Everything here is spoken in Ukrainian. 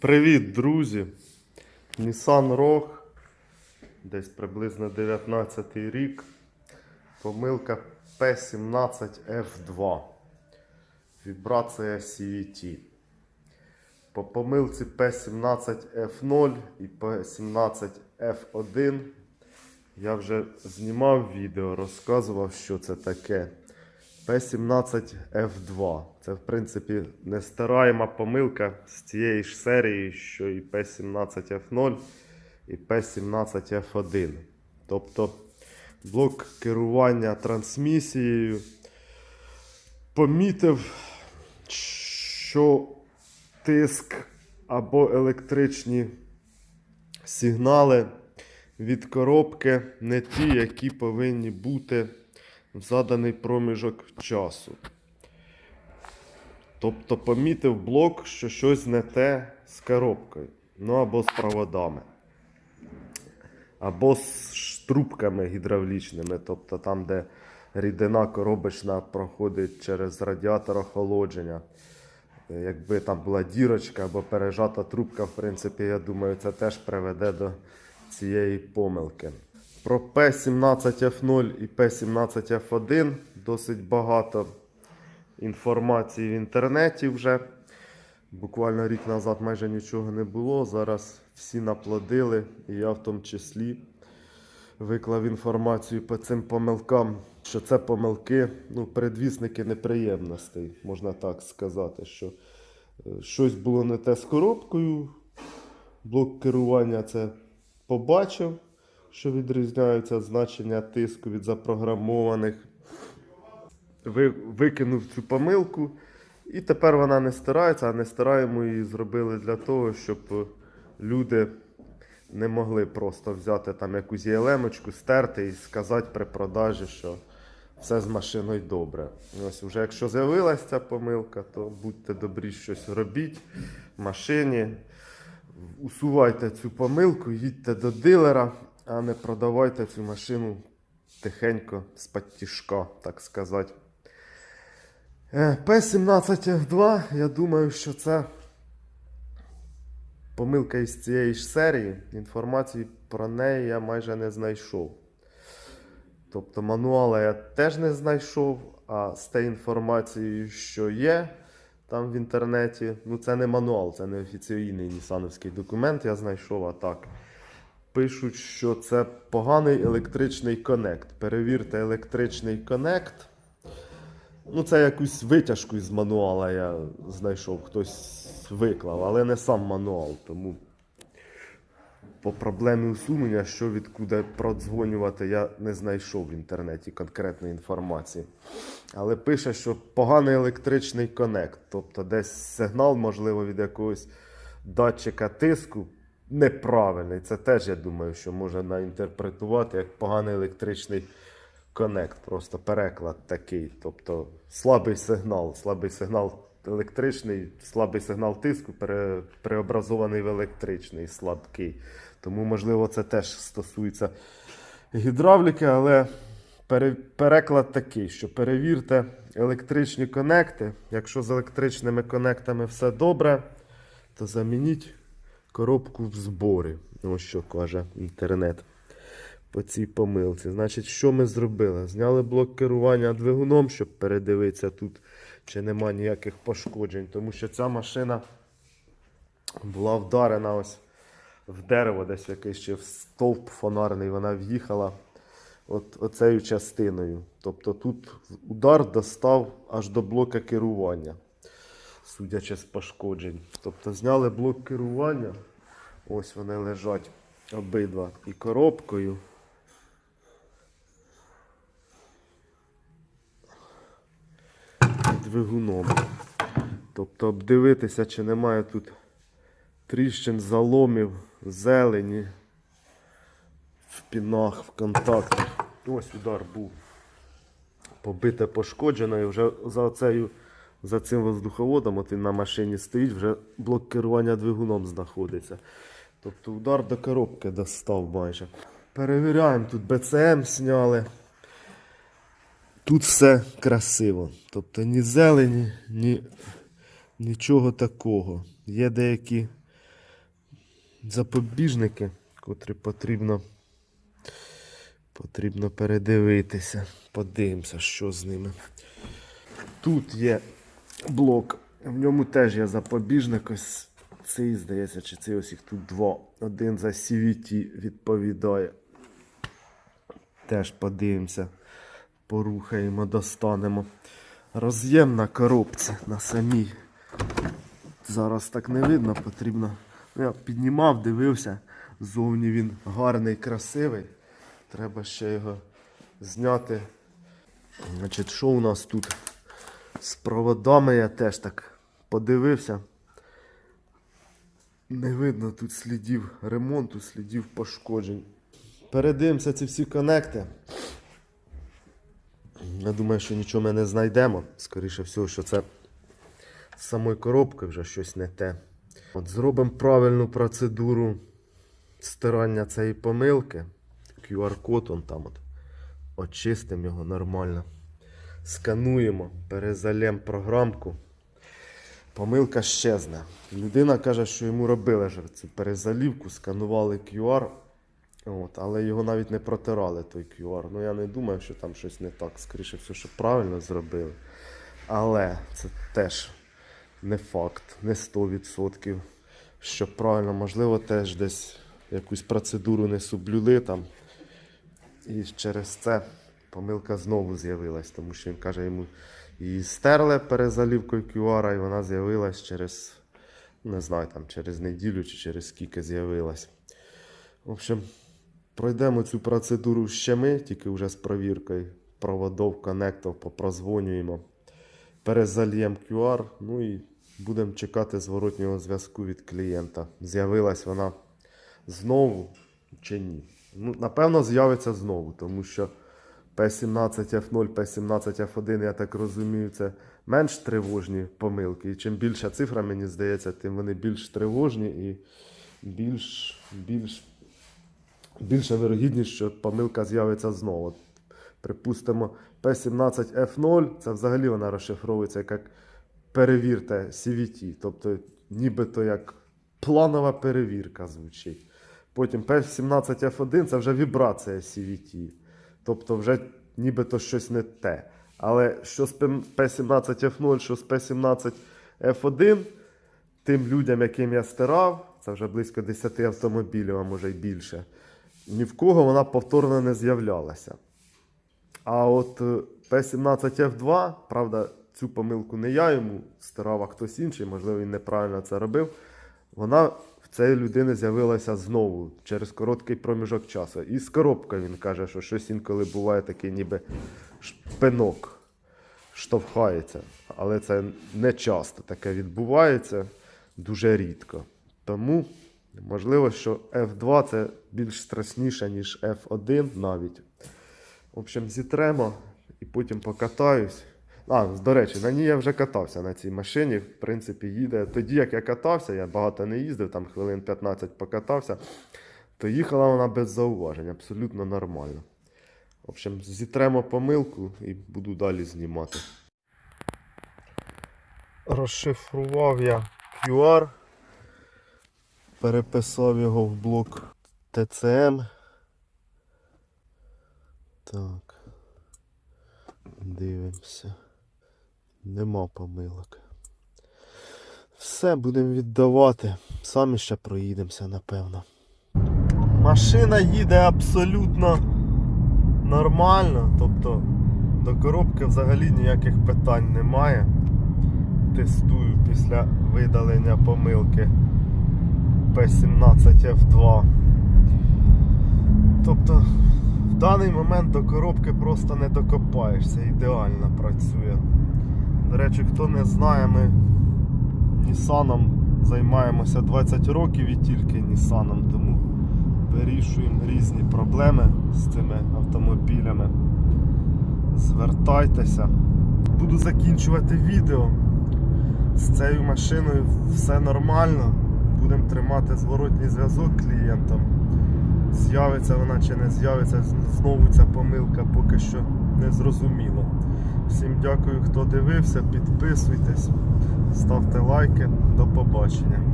Привіт, друзі! Nissan Rogue, десь приблизно 19 рік. Помилка P17F2. Вібрація CVT. По помилці P17F0 і P17F1 я вже знімав відео, розказував, що це таке. P17F2. Це, в принципі, нестираєма помилка з цієї ж серії, що і P17F0 і P17F1. Тобто блок керування трансмісією помітив, що тиск або електричні сигнали від коробки не ті, які повинні бути в заданий проміжок часу. Тобто помітив блок, що щось не те з коробкою, ну або з проводами, або з штрубками гідравлічними, тобто там, де рідина коробочна проходить через радіатор охолодження. Якби там була дірочка або пережата трубка, в принципі, я думаю, це теж приведе до цієї помилки. Про P17F0 і P17F1 досить багато інформації в інтернеті вже. Буквально рік назад майже нічого не було. Зараз всі наплодили, і я в тому числі виклав інформацію по цим помилкам, що це помилки, ну, предвісники неприємностей, можна так сказати, що е, щось було не те з коробкою. Блок керування це побачив, що відрізняються значення тиску від запрограмованих. Ви, викинув цю помилку, і тепер вона не стирається, а не стираємо її зробили для того, щоб е, люди не могли просто взяти там якусь єлемочку, стерти і сказати при продажі, що все з машиною добре. Ось вже якщо з'явилася ця помилка, то будьте добрі, щось робіть в машині. Усувайте цю помилку, їдьте до дилера, а не продавайте цю машину тихенько з підтішка, так сказати. Е, P17F2, я думаю, що це помилка із цієї ж серії. Інформації про неї я майже не знайшов. Тобто мануала я теж не знайшов, а з тією інформацією, що є там в інтернеті, ну це не мануал, це не офіційний нісановський документ, я знайшов, а так. Пишуть, що це поганий електричний конект. Перевірте електричний конект. Ну, це якусь витяжку з мануала я знайшов, хтось виклав, але не сам мануал. Тому по проблемі усунення, що відкуди продзвонювати, я не знайшов в інтернеті конкретної інформації. Але пише, що поганий електричний конект. Тобто десь сигнал, можливо, від якогось датчика тиску неправильний. Це теж, я думаю, що можна інтерпретувати як поганий електричний конект. Просто переклад такий. Тобто слабий сигнал, слабий сигнал електричний, слабий сигнал тиску пере, преобразований в електричний, слабкий. Тому, можливо, це теж стосується гідравліки, але пере, переклад такий, що перевірте електричні конекти. Якщо з електричними конектами все добре, то замініть коробку в зборі. Ось що каже інтернет по цій помилці. Значить, що ми зробили? Зняли блок керування двигуном, щоб передивитися тут, чи нема ніяких пошкоджень. Тому що ця машина була вдарена ось в дерево, десь якийсь чи в стовп фонарний. Вона в'їхала от, оцею частиною. Тобто тут удар достав аж до блока керування, судячи з пошкоджень. Тобто зняли блок керування. Ось вони лежать обидва і коробкою. Двигуном. Тобто обдивитися, чи немає тут тріщин, заломів, зелені в пінах, в контактах. Ось удар був. Побите пошкоджено і вже за оцею, за цим воздуховодом, от він на машині стоїть, вже блок керування двигуном знаходиться. Тобто удар до коробки достав майже. Перевіряємо, тут БЦМ зняли. Тут все красиво. Тобто ні зелені, ні, нічого такого. Є деякі запобіжники, котрі потрібно, потрібно передивитися. Подивимося, що з ними. Тут є блок. В ньому теж є запобіжник. Ось цей, здається, чи цей ось їх тут два. Один за CVT відповідає. Теж подивимося, порухаємо, достанемо. Роз'єм на коробці на самій. Зараз так не видно, потрібно. Ну, Я піднімав, дивився. Зовні він гарний, красивий. Треба ще його зняти. Значить, що у нас тут? З проводами я теж так подивився. Не видно тут слідів ремонту, слідів пошкоджень. Передивимося ці всі конекти. Я думаю, що нічого ми не знайдемо. Скоріше всього, що це з самої коробки вже щось не те. От зробимо правильну процедуру стирання цієї помилки. QR-код он там от. Очистимо його нормально. Скануємо, перезалємо програмку. Помилка щезне. Людина каже, що йому робили вже цю перезалівку, сканували QR, от, але його навіть не протирали той QR. Ну я не думаю, що там щось не так. Скоріше все, що правильно зробили. Але це теж не факт, не 100%. Що правильно, можливо, теж десь якусь процедуру не соблюли там. І через це помилка знову з'явилась, тому що він каже, йому її стерли перезалівкою QR, і вона з'явилась через, не знаю, там, через неділю чи через скільки з'явилась. В общем, пройдемо цю процедуру ще ми, тільки вже з провіркою проводов, коннектів, попрозвонюємо, перезальємо QR, ну і будемо чекати зворотнього зв'язку від клієнта. З'явилась вона знову чи ні. Ну, напевно, з'явиться знову, тому що P17F0, P17F1, я так розумію, це менш тривожні помилки. І чим більша цифра, мені здається, тим вони більш тривожні і більш, більш, більша вирогідність, що помилка з'явиться знову. Припустимо, P17F0, це взагалі вона розшифровується як перевірте CVT, тобто нібито як планова перевірка звучить. Потім P17F1 це вже вібрація CVT. Тобто вже нібито щось не те. Але що з P17F0, що з P17F1, тим людям, яким я стирав, це вже близько 10 автомобілів, а може й більше, ні в кого вона повторно не з'являлася. А от е, P17F2, правда, цю помилку не я йому стирав, а хтось інший, можливо, він неправильно це робив. Вона в цієї людини з'явилася знову через короткий проміжок часу. І з коробкою він каже, що щось інколи буває такий, ніби шпинок штовхається. Але це не часто таке відбувається, дуже рідко. Тому можливо, що F2 це більш страшніше, ніж F1 навіть. В общем, зітремо і потім покатаюсь. А, до речі, на ній я вже катався на цій машині. В принципі, їде. Тоді, як я катався, я багато не їздив, там хвилин 15 покатався, то їхала вона без зауважень, абсолютно нормально. В общем, зітремо помилку і буду далі знімати. Розшифрував я QR, переписав його в блок TCM. Так. Дивимося. Нема помилок. Все будемо віддавати. Самі ще проїдемося, напевно. Машина їде абсолютно нормально. Тобто до коробки взагалі ніяких питань немає. Тестую після видалення помилки P17F2. Тобто в даний момент до коробки просто не докопаєшся, ідеально працює. До речі, хто не знає, ми Нісаном займаємося 20 років і тільки Нісаном, тому вирішуємо різні проблеми з цими автомобілями. Звертайтеся. Буду закінчувати відео. З цією машиною все нормально. Будемо тримати зворотній зв'язок клієнтам. З'явиться вона чи не з'явиться, знову ця помилка поки що не зрозуміло. Всім дякую, хто дивився, підписуйтесь, ставте лайки. До побачення.